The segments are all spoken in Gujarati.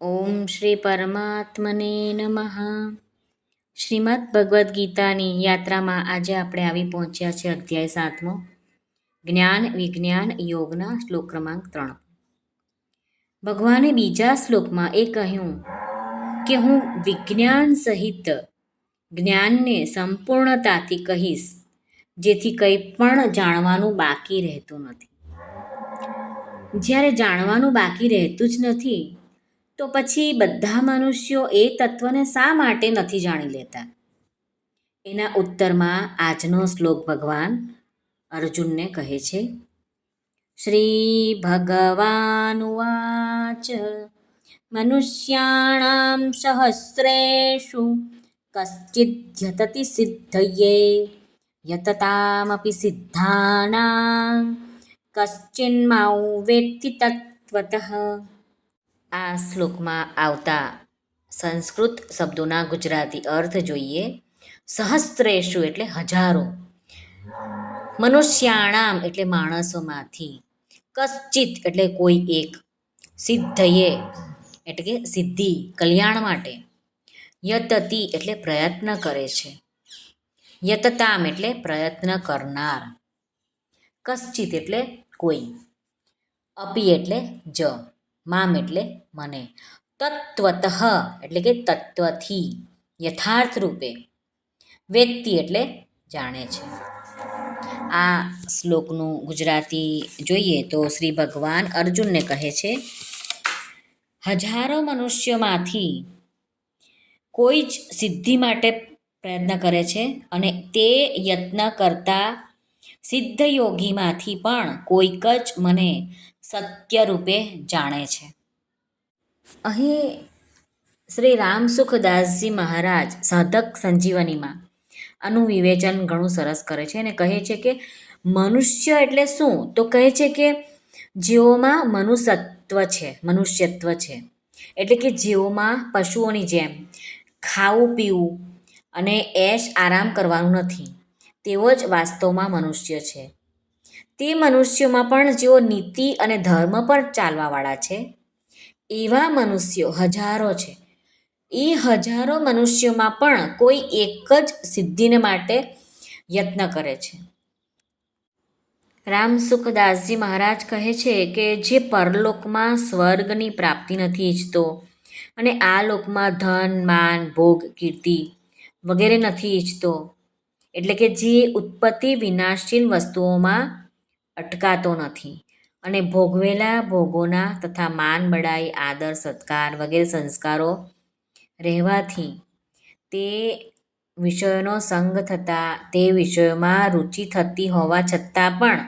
ઓમ શ્રી પરમાત્મને નમઃ. શ્રીમદ ભગવદ્ ગીતાની યાત્રામાં આજે આપણે આવી પહોંચ્યા છે અધ્યાય સાતમો. જ્ઞાન, વિજ્ઞાન, યોગના શ્લોક ક્રમાંક ત્રણ. ભગવાને બીજા શ્લોકમાં એ કહ્યું કે હું વિજ્ઞાન સહિત જ્ઞાનને સંપૂર્ણતાથી કહીશ, જેથી કંઈ પણ જાણવાનું બાકી રહેતું નથી. જ્યારે જાણવાનું બાકી રહેતું જ નથી તો પછી બધા મનુષ્યો એ તત્વને શા માટે નથી જાણી લેતા? એના ઉત્તરમાં આજનો શ્લોક ભગવાન અર્જુનને કહે છે શ્રી ભગવાન ઉવાચ મનુષ્યાણામ સહસ્રેશુ કશ્ચિદ્યતતિ સિદ્ધયે, યતતામપી સિદ્ધાના કશ્ચિન્માઉ વેત્તિ તત્વતઃ. આ શ્લોકમાં આવતા સંસ્કૃત શબ્દોના ગુજરાતી અર્થ જોઈએ. સહસ્ત્રેશુ એટલે હજારો. મનુષ્યાણામ એટલે માણસોમાંથી. કશ્ચિત એટલે કોઈ એક. સિદ્ધયે એટલે કે સિદ્ધિ, કલ્યાણ માટે. યતતી એટલે પ્રયત્ન કરે છે. યતતામ એટલે પ્રયત્ન કરનાર. કશ્ચિત એટલે કોઈ. અપી એટલે જ. મામ એટલે મને. તત્વતઃ એટલે કે તત્વથી, યથાર્થ રૂપે. વેત્તિ એટલે જાણે છે. આ શ્લોકનું ગુજરાતી જોઈએ તો શ્રી ભગવાન અર્જુનને કહે છે, હજારો મનુષ્યોમાંથી કોઈ જ સિદ્ધિ માટે પ્રયત્ન કરે છે અને તે યત્ન કરતા સિદ્ધ યોગીમાંથી પણ કોઈક જ મને સત્ય રૂપે જાણે છે. અહીં શ્રી રામ સુખદાસજી મહારાજ સાધક સંજીવનીમાં આનું વિવેચન ઘણું સરસ કરે છે અને કહે છે કે, મનુષ્ય એટલે શું? તો કહે છે કે, જેઓમાં મનુષ્યત્વ છે મનુષ્યત્વ છે. એટલે કે જેઓમાં પશુઓની જેમ ખાવું, પીવું અને એશ આરામ કરવાનું નથી. તેઓ જ વાસ્તવમાં મનુષ્ય છે. તે મનુષ્યોમાં પણ જેઓ નીતિ અને ધર્મ પર ચાલવાવાળા છે, એવા મનુષ્યો હજારો છે. એ હજારો મનુષ્યોમાં પણ કોઈ એક જ સિદ્ધિને માટે યત્ન કરે છે. રામસુખદાસજી મહારાજ કહે છે કે જે પરલોકમાં સ્વર્ગની પ્રાપ્તિ નથી ઈચ્છતો અને આ લોકમાં ધન, માન, ભોગ, કીર્તિ વગેરે નથી ઈચ્છતો એટલે કે જે ઉત્પત્તિ વિનાશશીલ વસ્તુઓમાં અટકાતો નથી. અને ભોગવેલા ભોગોના તથા માન બડાઈ, આદર, સત્કાર વગેરે સંસ્કારો રહેવાથી તે વિષયોનો સંગ થતાં, તે વિષયોમાં રુચિ થતી હોવા છતાં પણ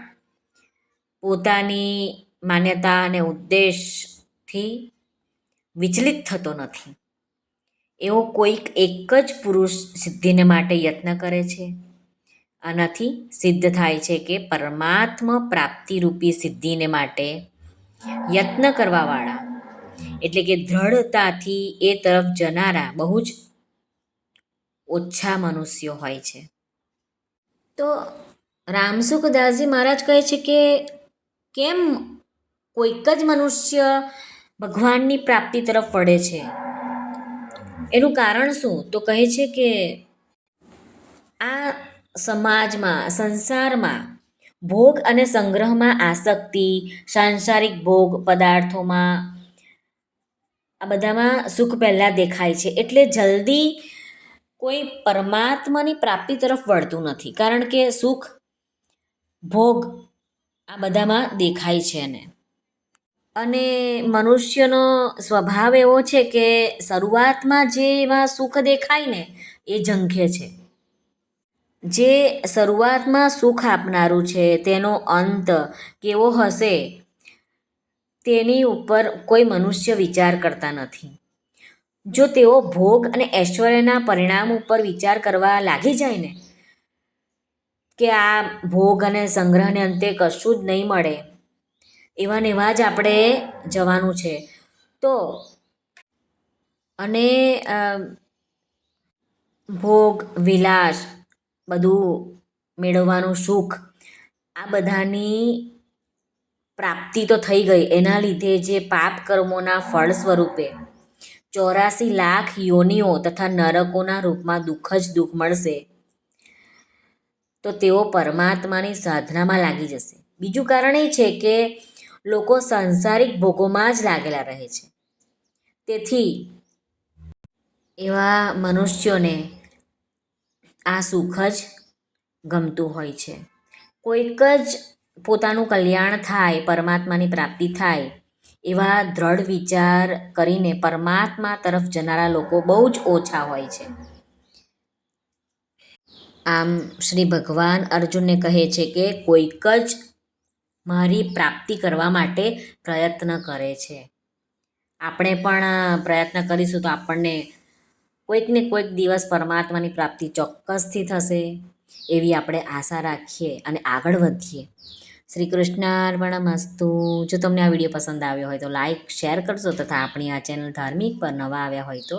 પોતાની માન્યતા અને ઉદ્દેશથી વિચલિત થતો નથી. એવો કોઈક એક જ પુરુષ સિદ્ધિને માટે યત્ન કરે છે. આનાથી સિદ્ધ થાય છે કે પરમાત્મ પ્રાપ્તિરૂપી સિદ્ધિને માટે યત્ન કરવાવાળા, એટલે કે દ્રઢતાથી એ તરફ જનારા બહુ જ ઓછા મનુષ્યો હોય છે. તો રામસુખદાસજી મહારાજ કહે છે કે કેમ કોઈક જ મનુષ્ય ભગવાનની પ્રાપ્તિ તરફ વળે છે? એનું કારણ શું? તો કહે છે કે આ સમાજમાં, સંસારમાં ભોગ અને સંગ્રહમાં આસક્તિ, સાંસારિક ભોગ પદાર્થોમાં આ બધામાં સુખ પહેલાં દેખાય છે. એટલે જલ્દી કોઈ પરમાત્માની પ્રાપ્તિ તરફ વળતું નથી. કારણ કે સુખ, ભોગ આ બધામાં દેખાય છે એને. અને મનુષ્યનો સ્વભાવ એવો છે કે શરૂઆતમાં જે એવા સુખ દેખાય ને, એ ઝંખે છે. જે શરૂઆતમાં સુખ આપનારું છે, તેનો અંત કેવો હશે, તેની ઉપર કોઈ મનુષ્ય વિચાર કરતા નથી. જો તેઓ ભોગ અને ઐશ્વર્યના પરિણામ ઉપર વિચાર કરવા લાગી જાય ને, કે આ ભોગ અને સંગ્રહને અંતે કશું જ નહીં મળે એવા ને એવા જ આપણે જવાનું છે. તો અને ભોગ, વિલાસ બધું મેળવવાનું સુખ, આ બધાની પ્રાપ્તિ તો થઈ ગઈ. એના લીધે જે પાપ કર્મોના ફળ સ્વરૂપે ચોરાસી લાખ યોનિઓ તથા નરકોના રૂપમાં દુઃખ જ દુઃખ મળશે. તો તેઓ પરમાત્માની સાધનામાં લાગી જશે. બીજું કારણ એ છે કે લોકો સાંસારિક ભોગોમાં જ લાગેલા રહે છે. તેથી એવા મનુષ્યોને આ સુખ જ ગમતું હોય છે. કોઈક જ પોતાનું કલ્યાણ થાય, પરમાત્માની પ્રાપ્તિ થાય, એવા દ્રઢ વિચાર કરીને પરમાત્મા તરફ જનારા લોકો બહુ જ ઓછા હોય છે. આમ શ્રી ભગવાન અર્જુનને કહે છે કે કોઈક જ મારી પ્રાપ્તિ કરવા માટે પ્રયત્ન કરે છે. આપણે પણ પ્રયત્ન કરીશું તો આપણને કોઈકને કોઈક દિવસ પરમાત્માની પ્રાપ્તિ ચોક્કસથી થશે એવી આપણે આશા રાખીએ અને આગળ વધીએ. શ્રી કૃષ્ણાર્પણમસ્તુ જો તમને આ વીડિયો પસંદ આવ્યો હોય તો લાઈક, શેર કરશો તથા આપણી આ ચેનલ ધાર્મિક પર નવા આવ્યા હોય તો